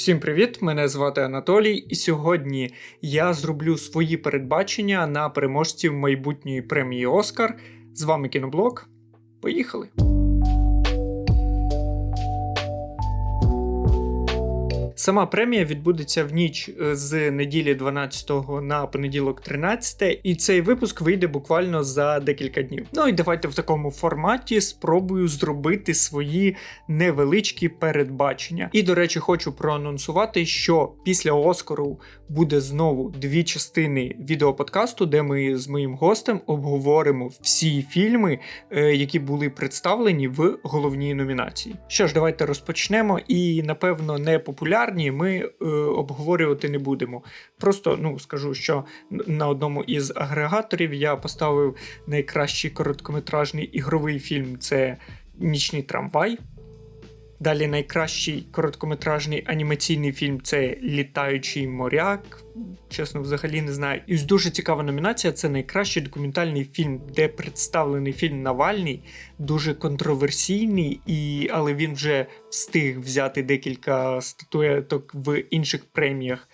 Всім привіт! Мене звати Анатолій, і сьогодні я зроблю свої передбачення на переможців майбутньої премії Оскар. З вами кіноблог. Поїхали! Сама премія відбудеться в ніч е, з неділі 12 на понеділок 13, і цей випуск вийде буквально за декілька днів. Ну і давайте в такому форматі спробую зробити свої невеличкі передбачення. І, до речі, хочу проанонсувати, що після Оскару буде знову дві частини відеоподкасту, де ми з моїм гостем обговоримо всі фільми, е, які були представлені в головній номінації. Що ж, давайте розпочнемо. І напевно не популярні ми е, обговорювати не будемо. Просто ну скажу, що на одному із агрегаторів я поставив найкращий короткометражний ігровий фільм це Нічний трамвай. Далі найкращий короткометражний анімаційний фільм це Літаючий моряк. Чесно, взагалі не знаю. І дуже цікава номінація це найкращий документальний фільм, де представлений фільм Навальний, дуже контроверсійний, і, але він вже встиг взяти декілька статуеток в інших преміях.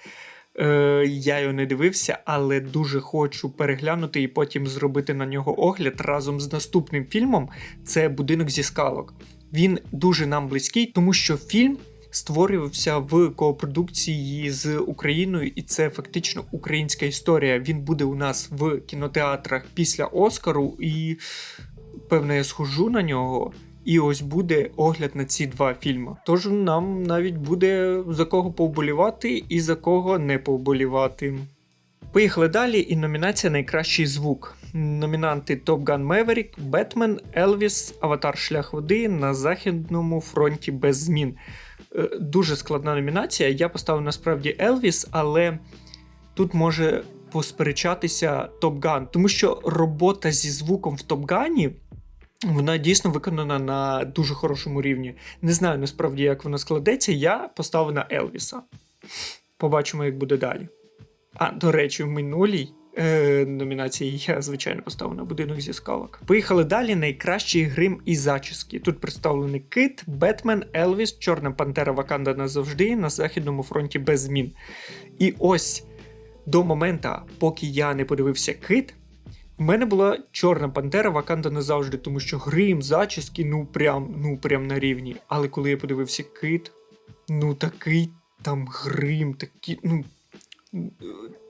Е, Я його не дивився, але дуже хочу переглянути і потім зробити на нього огляд разом з наступним фільмом. Це Будинок зі скалок. Він дуже нам близький, тому що фільм створювався в копродукції з Україною, і це фактично українська історія. Він буде у нас в кінотеатрах після Оскару, і певно, я схожу на нього. І ось буде огляд на ці два фільми. Тож нам навіть буде за кого повболівати і за кого не повболівати. Поїхали далі, і номінація Найкращий звук. Номінанти Top Gun Maverick, Бетмен, Елвіс, Аватар Шлях води на Західному фронті без змін. Е, дуже складна номінація. Я поставив насправді Елвіс, але тут може посперечатися Top Gun, тому що робота зі звуком в Top Gun вона дійсно виконана на дуже хорошому рівні. Не знаю насправді, як вона складеться. Я поставив на Елвіса. Побачимо, як буде далі. А, до речі, в минулій е, номінації я, звичайно, поставив на будинок зі скалок. Поїхали далі. Найкращий грим і зачіски. Тут представлений Кит, Бетмен, Елвіс, Чорна Пантера Ваканда назавжди на Західному фронті без змін. І ось до моменту, поки я не подивився Кит. В мене була Чорна Пантера Ваканда назавжди, тому що грим, зачіски, ну прям ну прям на рівні. Але коли я подивився кит, ну такий там грим, такий, ну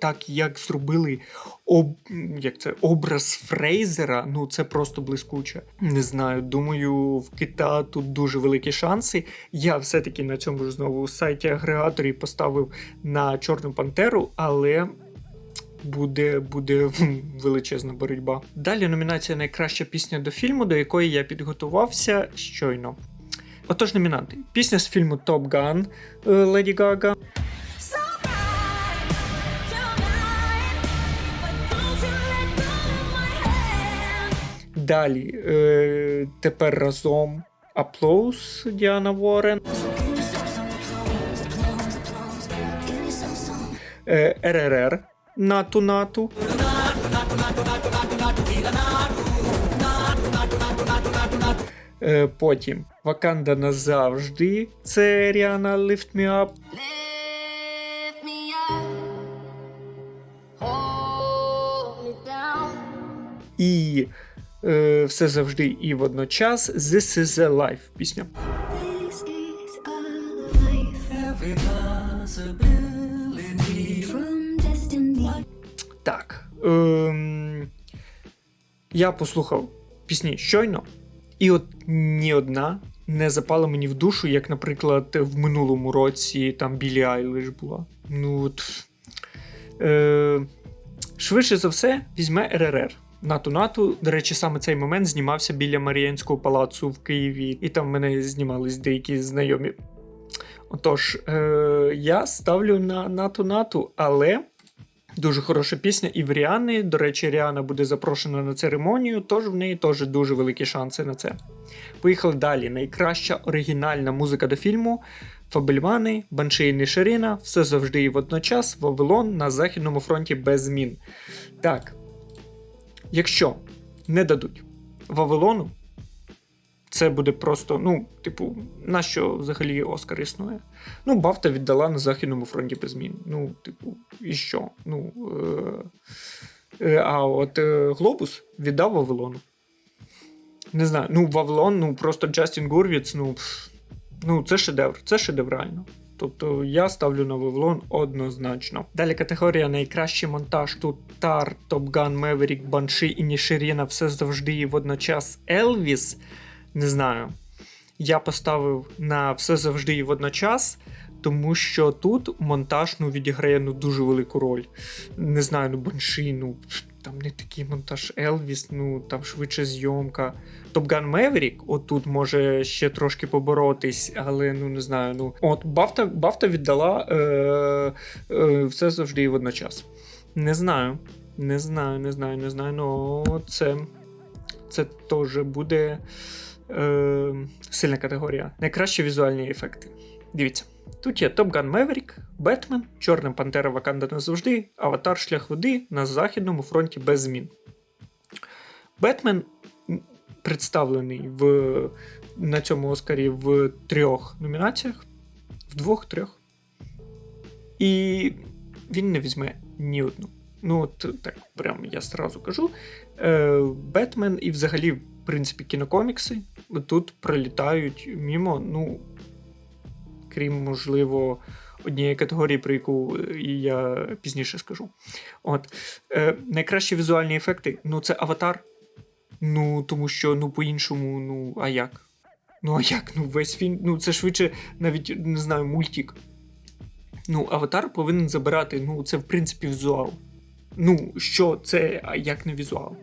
так як зробили об, як це, образ Фрейзера, ну це просто блискуче. Не знаю, думаю, в Кита тут дуже великі шанси. Я все-таки на цьому ж знову сайті агрегаторі поставив на Чорну Пантеру, але. Буде буде величезна боротьба. Далі номінація Найкраща пісня до фільму, до якої я підготувався щойно. Отож, номінанти: пісня з фільму Top Gun Леді Гага. Далі е, тепер разом Аплоус Діана Ворен. Е, РРР Нату Нату. Е, потім Ваканда назавжди. Це Ріана Lift Me Up. І все завжди і водночас This is a Life пісня. This is our life. From. Так. Ем, я послухав пісні щойно, і от ні одна не запала мені в душу, як, наприклад, в минулому році там Білі Айлиш була. Ну от. Е, швидше за все, візьме РРР. Нату Нату, до речі, саме цей момент знімався біля Маріянського палацу в Києві, і там мене знімались деякі знайомі. Отож, е, я ставлю на Нату Нату, але дуже хороша пісня і в Ріани. До речі, Ріана буде запрошена на церемонію, тож в неї теж дуже великі шанси на це. Поїхали далі. Найкраща оригінальна музика до фільму. Фабельмани, Банши і Ниширина, все завжди і водночас, Вавилон на Західному фронті без змін. Так. Якщо не дадуть Вавилону, це буде просто, ну, типу, на що взагалі Оскар існує? Ну, Бафта віддала на Західному фронті без змін. Ну, типу, і що? Ну, е, е, а от е, Глобус віддав Вавилону. Не знаю, ну, Вавилон, ну просто Джастін Гурвіц, ну, ну, це шедевр, це шедеврально. Тобто я ставлю на Вавилон однозначно. Далі категорія найкращий монтаж. Тут Тар, Топган, Меверік, Банши і Ніширіна все завжди і водночас Елвіс. Не знаю. Я поставив на все завжди і водночас, тому що тут монтаж ну, відіграє ну, дуже велику роль. Не знаю, ну Банши, ну там не такий монтаж Елвіс, ну там швидше зйомка. Топган Меверік, отут може ще трошки поборотись, але ну не знаю. Ну от Бафта, Бафта віддала е, е, все завжди і водночас. Не знаю. Не знаю, не знаю, не знаю. Ну це, це теж буде е, сильна категорія. Найкращі візуальні ефекти. Дивіться. Тут є Top Gun Maverick, Бетмен, Чорна Пантера Ваканда назавжди, Аватар Шлях води на Західному фронті без змін. Бетмен представлений в, на цьому Оскарі в трьох номінаціях, в двох-трьох. І він не візьме ні одну. Ну, от так, прям я сразу кажу. Е, Бетмен і взагалі, в принципі, кінокомікси тут пролітають мімо, ну, крім, можливо, однієї категорії, про яку е, я пізніше скажу. От. Е, найкращі візуальні ефекти ну, це аватар. Ну, тому що, ну, по-іншому, ну, а як? Ну, а як? Ну, весь фільм, ну, це швидше навіть не знаю, мультик. Ну, аватар повинен забирати, ну, це в принципі візуал. Ну, що це, а як не візуал?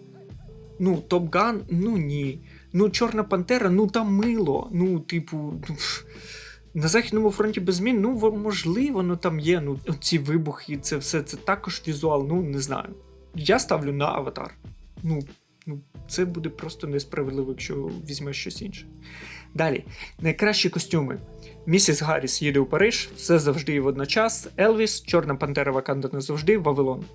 Ну, Топ Ган, ну ні. Ну, Чорна Пантера, ну там мило. Ну, типу, ну. На Західному фронті без змін, ну, можливо, ну там є. Ну, ці вибухи, це все, це також візуал, ну, не знаю. Я ставлю на аватар. Ну, ну, це буде просто несправедливо, якщо візьмеш щось інше. Далі, найкращі костюми. Місіс Гарріс їде у Париж, все завжди і водночас. Елвіс, Чорна Пантера Ваканда назавжди, Вавилон.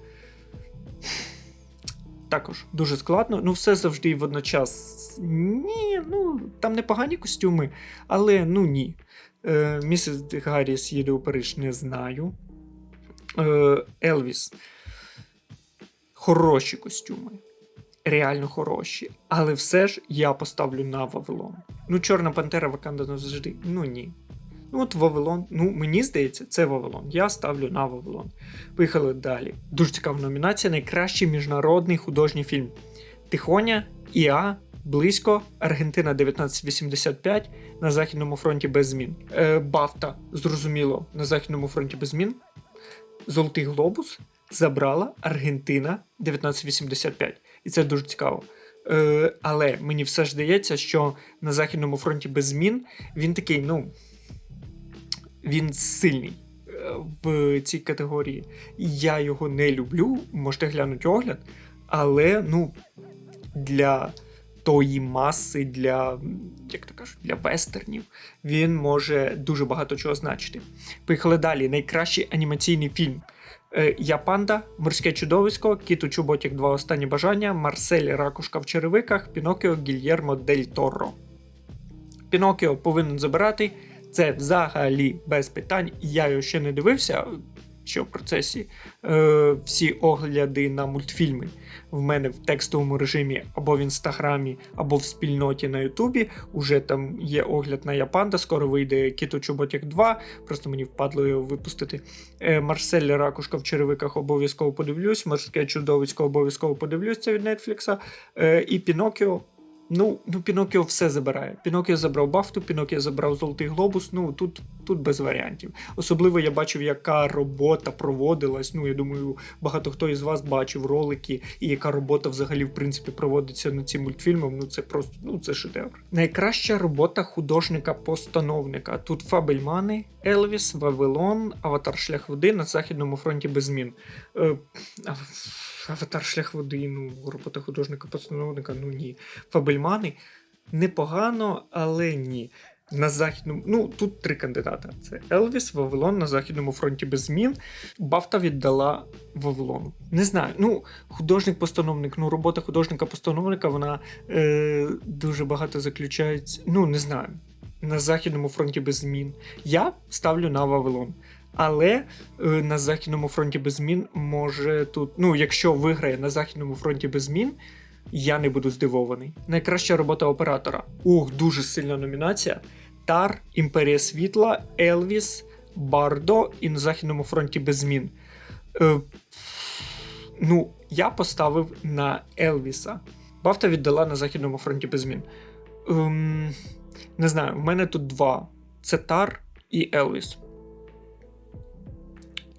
Також дуже складно. Ну, все завжди і водночас. Ні, ну там непогані костюми, але ну ні. Е, Місіс Гарріс їде у Париж, не знаю. Е, Елвіс. Хороші костюми. Реально хороші. Але все ж я поставлю на Вавилон. Ну, Чорна Пантера Ваканда назавжди. Ну ні. Ну, от Вавилон, ну мені здається, це Вавилон. Я ставлю на Вавилон. Поїхали далі. Дуже цікава номінація: найкращий міжнародний художній фільм. Тихоня, Іа, Близько, Аргентина 1985 на Західному фронті без змін. Е, Бафта, зрозуміло, на Західному фронті без змін. Золотий глобус забрала Аргентина 1985. І це дуже цікаво. Е, але мені все ж здається, що на Західному фронті без змін він такий, ну. Він сильний е, в цій категорії. Я його не люблю, можете глянути огляд, але ну, для тої маси, для, як то кажуть, для вестернів, він може дуже багато чого значити. Поїхали далі. Найкращий анімаційний фільм. Е, Я панда, Морське чудовисько, Кіт у чоботях два останні бажання, Марсель Ракушка в черевиках, Пінокіо Гільєрмо Дель Торро. Пінокіо повинен забирати. Це взагалі без питань. Я його ще не дивився, що в процесі е, всі огляди на мультфільми в мене в текстовому режимі або в інстаграмі, або в спільноті на Ютубі. Уже там є огляд на Япанда. Скоро вийде Кіто Чоботяк 2. Просто мені впадло його випустити. Е, Марсель Ракушка в черевиках обов'язково подивлюсь. Морське чудовисько обов'язково подивлюсь. Це від Нетфлікса. Е, і Пінокіо. Ну, ну, Пінокіо все забирає. Пінокіо забрав Бафту, Пінокіо забрав Золотий Глобус. Ну тут, тут без варіантів. Особливо я бачив, яка робота проводилась. Ну, я думаю, багато хто із вас бачив ролики, і яка робота взагалі в принципі проводиться над цим мультфільмом. Ну це просто ну це шедевр. Найкраща робота художника-постановника. Тут Фабельмани, Елвіс, Вавилон, Аватар Шлях води на Західному фронті без змін. Е, Аватар шлях води, ну, робота художника-постановника, ну ні. Фабельмани непогано, але ні. на західному. Ну, тут три кандидата: це Елвіс, Вавилон на Західному фронті без змін. Бафта віддала Вавилону. Не знаю. Ну, художник-постановник, ну, робота художника-постановника, вона е, дуже багато заключається. Ну, не знаю. На Західному фронті без змін. Я ставлю на Вавилон. Але е, на Західному фронті без змін може тут. Ну, якщо виграє на Західному фронті без змін, я не буду здивований. Найкраща робота оператора. Ух, дуже сильна номінація. Тар, Імперія Світла, Елвіс, Бардо і на Західному фронті без змін. Е, ну, я поставив на Елвіса. Бафта віддала на Західному фронті без змін. Ем, не знаю, в мене тут два: це Тар і Елвіс.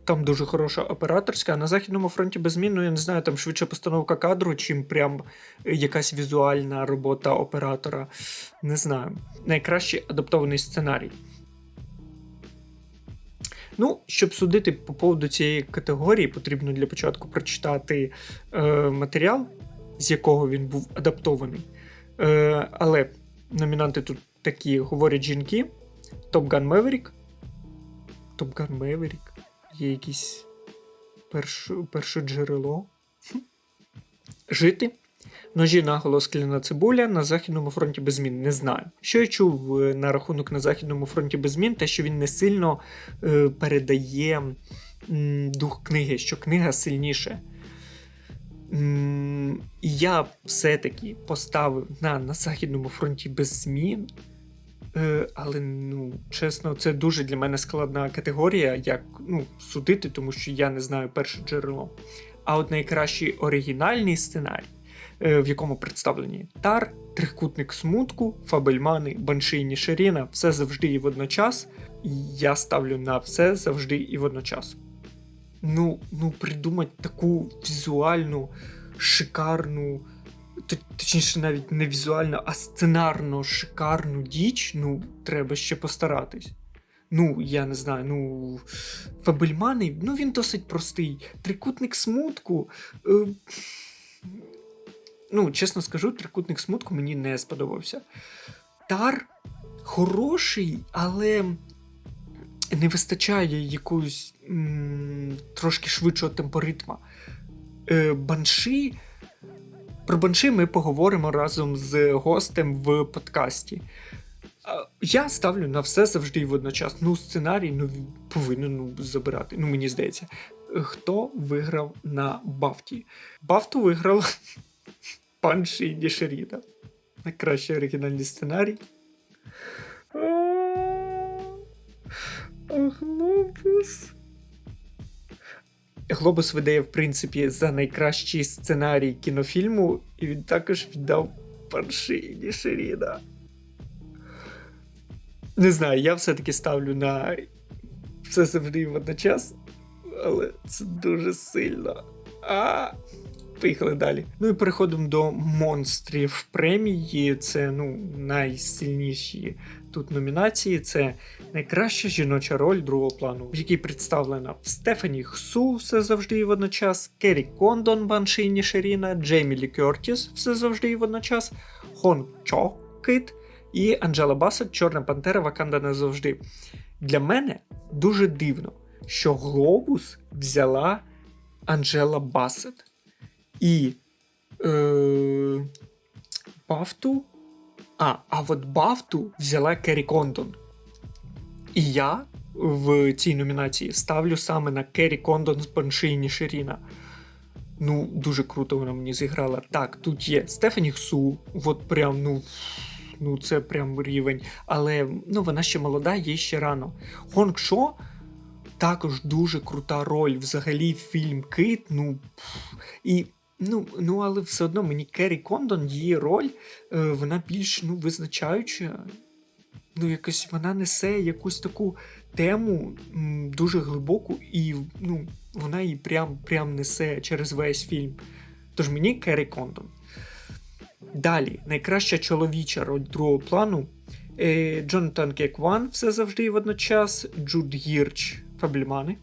Там дуже хороша операторська, а на Західному фронті без змін, ну я не знаю, там швидше постановка кадру, чим прям якась візуальна робота оператора. Не знаю. Найкращий адаптований сценарій. Ну, щоб судити по поводу цієї категорії, потрібно для початку прочитати е, матеріал, з якого він був адаптований. Е, але номінанти тут такі говорять жінки: Top Gun Maverick. Top Gun Maverick. Є якісь перше, джерело. Жити. Ножі наголо скляна цибуля на Західному фронті без змін. Не знаю. Що я чув е, на рахунок на Західному фронті без змін, те, що він не сильно е, передає м, дух книги, що книга сильніше. І я все-таки поставив на, на Західному фронті без змін. Е, але, ну, чесно, це дуже для мене складна категорія, як ну, судити, тому що я не знаю перше джерело. А от найкращий оригінальний сценарій, е, в якому представлені Тар, Трикутник смутку, Фабельмани, Банши і Нішеріна, все завжди і водночас. Я ставлю на все завжди і водночас. Ну, ну придумати таку візуальну, шикарну, точніше, навіть не візуально, а сценарно шикарну діч, ну, треба ще постаратись. Ну, я не знаю, ну. Фабельмани, ну він досить простий. Трикутник смутку. Е, ну, чесно скажу, трикутник смутку мені не сподобався. Тар хороший, але не вистачає якогось м, трошки швидшого темпоритма. Е, банши. Про банши ми поговоримо разом з гостем в подкасті. Я ставлю на все завжди і водночас. Ну, сценарій ну, повинен ну, забирати. Ну, мені здається. Хто виграв на Бафті? Бафту виграв пан Шіді Шеріда. Найкращий оригінальний сценарій. А, Глобус. Глобус видає, в принципі, за найкращий сценарій кінофільму, і він також віддав Паншині Шеріда. Не знаю, я все-таки ставлю на все завжди водночас, але це дуже сильно. А. Поїхали далі. Ну і переходимо до монстрів премії. Це ну, найсильніші тут номінації. Це найкраща жіноча роль другого плану, в якій представлена Стефані Хсу, все завжди і водночас, Керрі Кондон, Баншині Шеріна, Джеймі Лі Кертіс, все завжди і водночас, Хон Чо Кит і Анджела Басет, Чорна Пантера, Ваканда назавжди. Для мене дуже дивно, що Глобус взяла Анджела Басет. І е, Бафту. А, а от Бафту взяла Керрі Кондон. І я в цій номінації ставлю саме на Керрі Кондон з Баншині Ширіна. Ну, дуже круто вона мені зіграла. Так, тут є Стефані Хсу, от прям, ну. Ну, це прям рівень. Але ну, вона ще молода, їй ще рано. Хонг Шо також дуже крута роль. Взагалі, фільм Кит. Ну. І Ну, ну, але все одно мені Керрі Кондон, її роль, е, вона більш ну, визначаюча. Ну, якось вона несе якусь таку тему дуже глибоку, і ну, вона її прям, прям несе через весь фільм. Тож мені Керрі Кондон. Далі, найкраща чоловіча роль другого плану. Е, Джонатан Кекван, все завжди і водночас, Джуд Гірч, Фаблімани,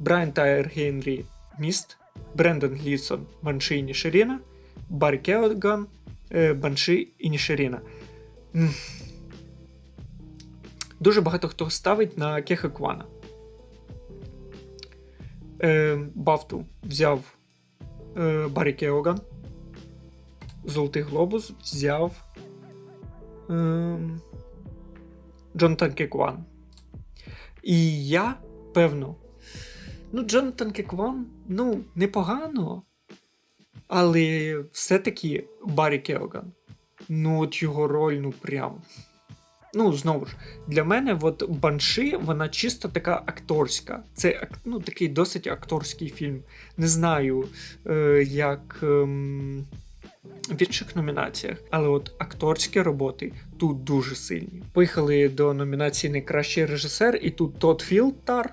Брайан Тайер Генрі Міст. Брендон Глісон, Банши і Нішеріна, Баррі Келган, е, Банши і Нішеріна. М. дуже багато хто ставить на Кеха Квана. Е, Бафту взяв е, Баррі Кеоган. Золотий глобус взяв е, Джонатан Кекван. І я, певно, ну, Джонатан Кекван, ну, непогано. Але все-таки Баррі Кеоган. Ну, от його роль, ну прям. Ну, знову ж, для мене, от Банши, вона чисто така акторська. Це ну, такий досить акторський фільм. Не знаю, е, як ем, в інших номінаціях, але от акторські роботи тут дуже сильні. Поїхали до номінації Найкращий режисер, і тут Тодд Філтар,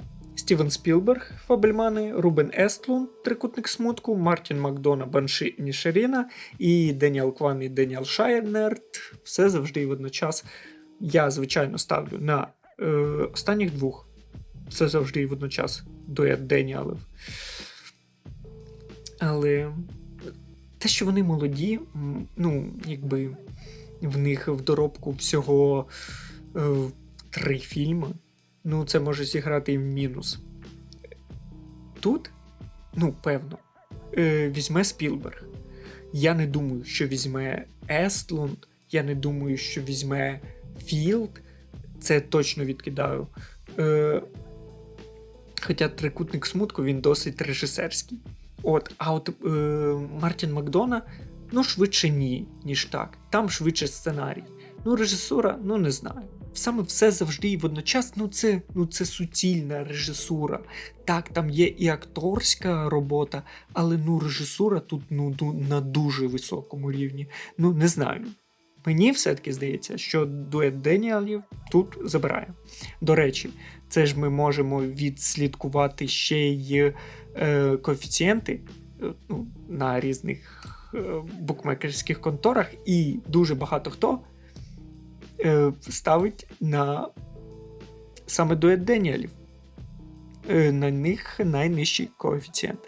Стівен Спілберг, Фабельмани, Рубен Естлун, Трикутник смутку, Мартін Макдона, Банши і Нішеріна, і Деніел Кван і Деніел Шайнерт. Все завжди і водночас. Я, звичайно, ставлю на е, останніх двох. Все завжди і водночас дует Деніалів. Але те, що вони молоді, ну, якби в них в доробку всього е, три фільми, ну, це може зіграти в мінус. Тут, ну, певно, е, візьме Спілберг. Я не думаю, що візьме Естлунд, я не думаю, що візьме Філд. Це точно відкидаю. Е, хоча трикутник смутку він досить режисерський. От, а от е, Мартін Макдона, ну швидше ні, ніж так. Там швидше сценарій. Ну, режисура, ну не знаю. Саме все завжди і водночас, ну це, ну це суцільна режисура. Так, там є і акторська робота, але ну режисура тут ну, на дуже високому рівні. Ну, не знаю. Мені все-таки здається, що дует Деніалів тут забирає. До речі, це ж ми можемо відслідкувати ще й е, коефіцієнти е, ну, на різних е, букмекерських конторах, і дуже багато хто ставить на саме дует Деніалів. Е, на них найнижчий коефіцієнт.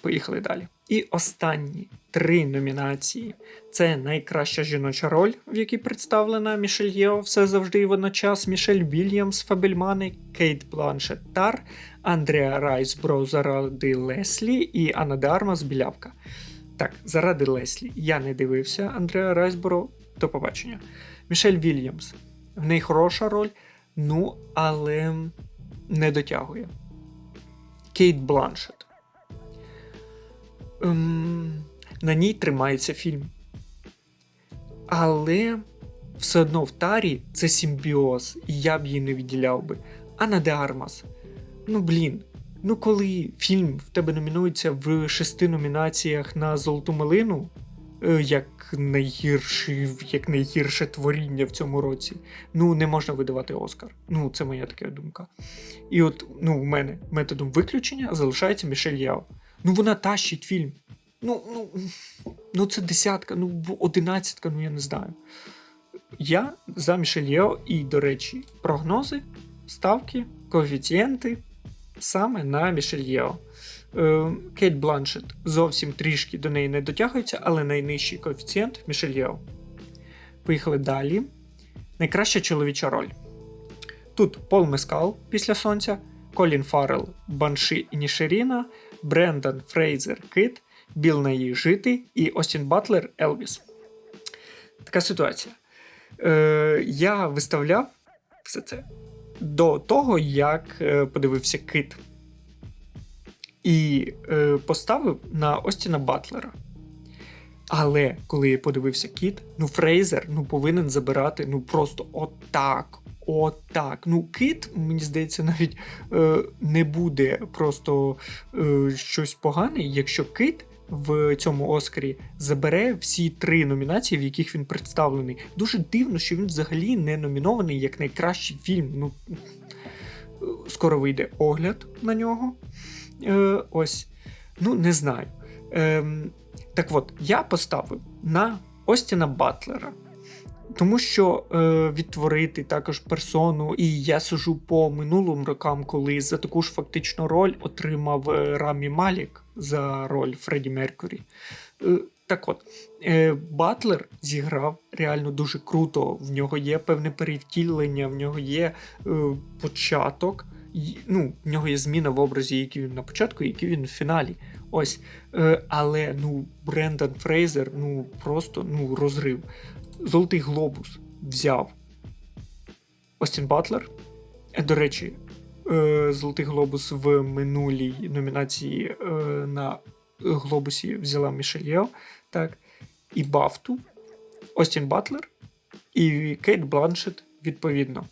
Поїхали далі. І останні три номінації: це найкраща жіноча роль, в якій представлена Мішель Єо, все завжди і водночас, Мішель Вільямс, Фабельмани, Кейт Бланшет Тар, Андреа Райсбро заради Леслі і Анна де Армас Білявка. Так, заради Леслі. Я не дивився Андреа Райсбро. До побачення. Мішель Вільямс. В неї хороша роль, ну, але не дотягує. Кейт Бланшет. Ем, на ній тримається фільм. Але все одно в Тарі це симбіоз, і я б її не відділяв би. Анна де Армас. Ну блін. Ну, коли фільм в тебе номінується в шести номінаціях на Золоту малину, як найгірший, як найгірше творіння в цьому році, ну не можна видавати Оскар. Ну, це моя така думка. І от, ну, у мене методом виключення залишається Мішель Яо. Ну, вона тащить фільм. Ну, ну, ну це десятка, ну одинадцятка, ну я не знаю. Я за Мішель Єо і, до речі, прогнози, ставки, коефіцієнти саме на Мішель Єо. Е, Кейт Бланшет зовсім трішки до неї не дотягується, але найнижчий коефіцієнт Мішель Єо. Поїхали далі. Найкраща чоловіча роль. Тут Пол Мескал після сонця, Колін Фаррелл, Банши і Нішеріна, Брендан Фрейзер Кит, Біл Наї Жити і Остін Батлер Елвіс. Така ситуація. Е, я виставляв все це до того, як е, подивився Кит. І е, поставив на Остіна Батлера. Але коли я подивився Кіт, ну Фрейзер ну, повинен забирати ну просто отак. Отак. Ну, кит, мені здається, навіть е, не буде просто е, щось погане, якщо кит в цьому Оскарі забере всі три номінації, в яких він представлений. Дуже дивно, що він взагалі не номінований як найкращий фільм. Ну, скоро вийде огляд на нього. Е, ось. Ну, не знаю. Ем, так от, я поставив на Остіна Батлера. Тому що е, відтворити також персону, і я сужу по минулим рокам, коли за таку ж фактично роль отримав е, Рамі Малік за роль Фредді Меркурі. Е, Так от, е, Батлер зіграв реально дуже круто. В нього є певне перевтілення, в нього є е, початок. Ну, в нього є зміна в образі, який він на початку, який він в фіналі. Ось. Е, але ну, Брендан Фрейзер, ну просто ну, розрив. Золотий глобус взяв Остін Батлер. Е, До речі, е, Золотий глобус в минулій номінації на глобусі взяла Мішель Єо, так, і Бафту, Остін Батлер і Кейт Бланшет відповідно.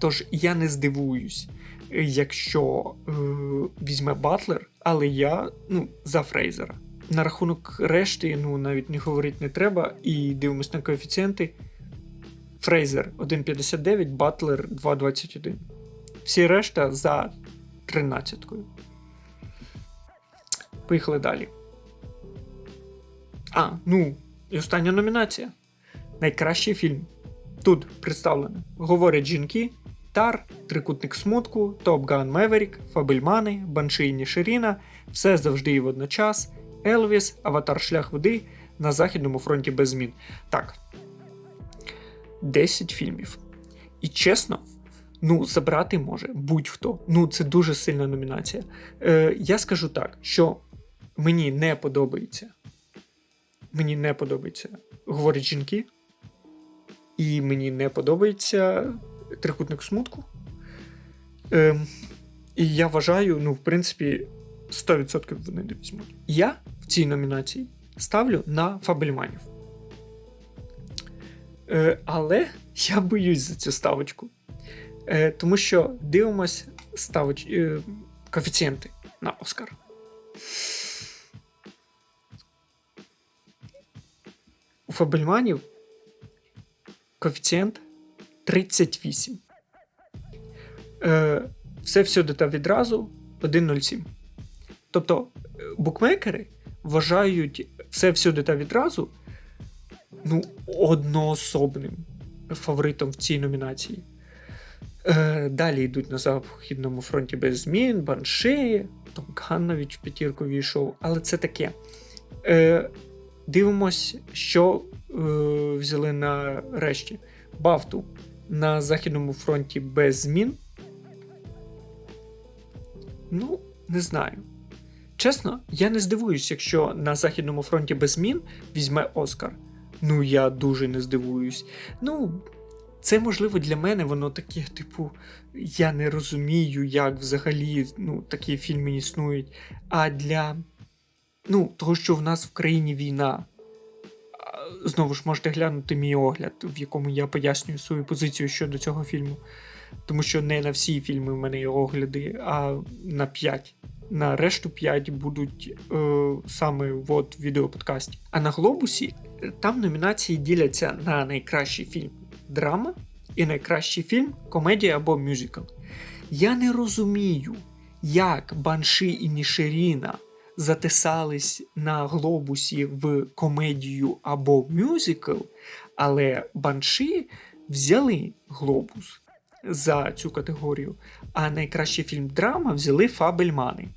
Тож я не здивуюсь, якщо е, візьме Батлер, але я ну, за Фрейзера. На рахунок решти, ну навіть не говорити не треба, і дивимось на коефіцієнти. Фрейзер 1,59, Батлер 2,21. Всі решта за 13-кою. Поїхали далі. А, ну, і остання номінація. Найкращий фільм. Тут представлено Говорять жінки, Тар, Трикутник смутку, Топ Ган Меверік, Фабельмани, Банши Ніширіна, Все завжди і водночас, Елвіс, Аватар Шлях води на Західному фронті без змін. Так. 10 фільмів. І чесно, ну, забрати може будь-хто. Ну, це дуже сильна номінація. Е, я скажу так, що мені не подобається. Мені не подобається говорять жінки. І мені не подобається трикутник смутку. Ем, і я вважаю, ну, в принципі, 100% вони не візьмуть. Я в цій номінації ставлю на Фабельманів. Е, але я боюсь за цю ставочку. Е, тому що дивимось ставоч... е, коефіцієнти на Оскар. У Фабельманів коефіцієнт 38. Е, все всюди та відразу 1,07. Тобто е, букмекери вважають все всюди та відразу ну, одноособним фаворитом в цій номінації. Е, далі йдуть на Західному фронті без змін, Банши, Том Ган навіть в п'ятірку війшов, але це таке. Е, дивимось, що е, взяли на решті. Бафту на Західному фронті без змін. Ну, не знаю. Чесно, я не здивуюсь, якщо на Західному фронті без змін візьме Оскар. Ну, я дуже не здивуюсь. Ну, це можливо для мене, воно таке, типу, я не розумію, як взагалі ну, такі фільми існують. А для ну, того, що в нас в країні війна. Знову ж можете глянути мій огляд, в якому я пояснюю свою позицію щодо цього фільму. Тому що не на всі фільми в мене є огляди, а на 5. На решту 5 будуть е, саме в відеоподкасті. А на глобусі там номінації діляться на найкращий фільм драма і найкращий фільм комедія або мюзикл. Я не розумію, як Банши і Нішеріна затисались на глобусі в комедію або мюзикл, але Банши взяли глобус за цю категорію, а найкращий фільм драма взяли Фабельмани.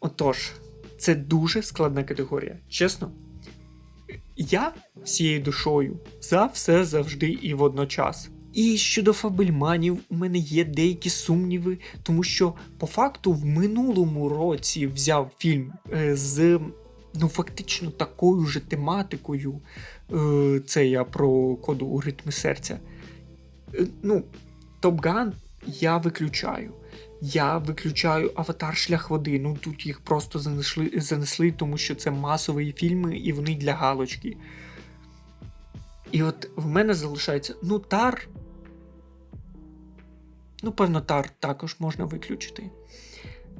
Отож, це дуже складна категорія. Чесно, я всією душою за все завжди і водночас. І щодо Фабельманів, у мене є деякі сумніви, тому що по факту в минулому році взяв фільм е, з ну фактично такою же тематикою. Е, це я про коду у ритми серця. Е, ну, Топган я виключаю. Я виключаю Аватар Шлях води. Ну тут їх просто занесли, занесли, тому що це масові фільми і вони для галочки. І от в мене залишається ну Тар. Ну, певно, Тар також можна виключити.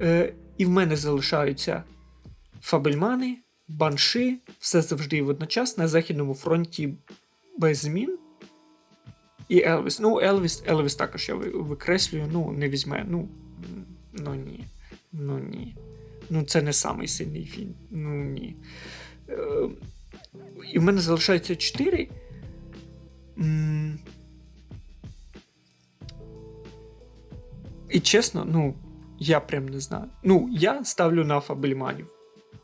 Е, І в мене залишаються Фабельмани, Банши, все завжди і водночас на Західному фронті без змін. І Елвіс. Ну, Елвіс, Елвіс також я викреслюю, ну, не візьме. Ну, ну ні. Ну ні. Ну, це не самий сильний фільм. Ну ні. Е, і в мене залишається 4. І чесно, ну, я прям не знаю. Ну, я ставлю на Фабельманів.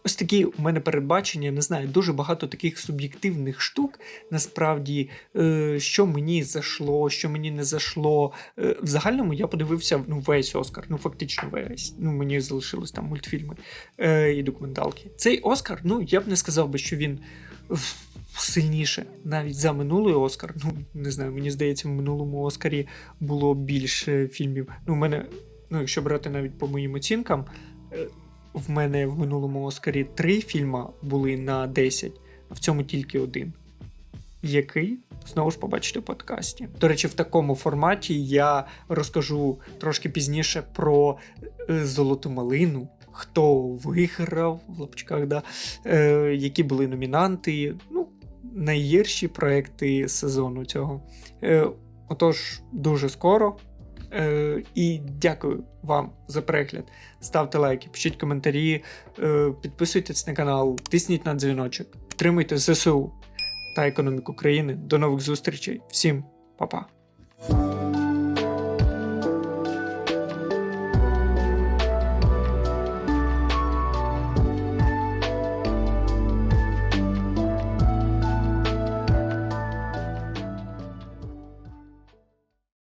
Ось такі у мене передбачення, не знаю, дуже багато таких суб'єктивних штук. Насправді, е, що мені зайшло, що мені не зайшло. Е, в загальному я подивився ну, весь Оскар, ну фактично весь. Ну, мені залишились там мультфільми е, і документалки. Цей Оскар, ну я б не сказав би, що він. Сильніше навіть за минулий Оскар. Ну не знаю, мені здається, в минулому Оскарі було більше фільмів. Ну, в мене, ну, якщо брати навіть по моїм оцінкам, е, в мене в минулому Оскарі три фільми були на 10, а в цьому тільки один. Який знову ж побачите в подкасті. До речі, в такому форматі я розкажу трошки пізніше про е, золоту малину, хто виграв в лапчиках, да, е, які були номінанти. Ну, найгірші проекти сезону цього. Е, отож, дуже скоро. Е, і дякую вам за перегляд. Ставте лайки, пишіть коментарі, е, підписуйтесь на канал, тисніть на дзвіночок, підтримуйте ЗСУ та економіку країни. До нових зустрічей. Всім па-па.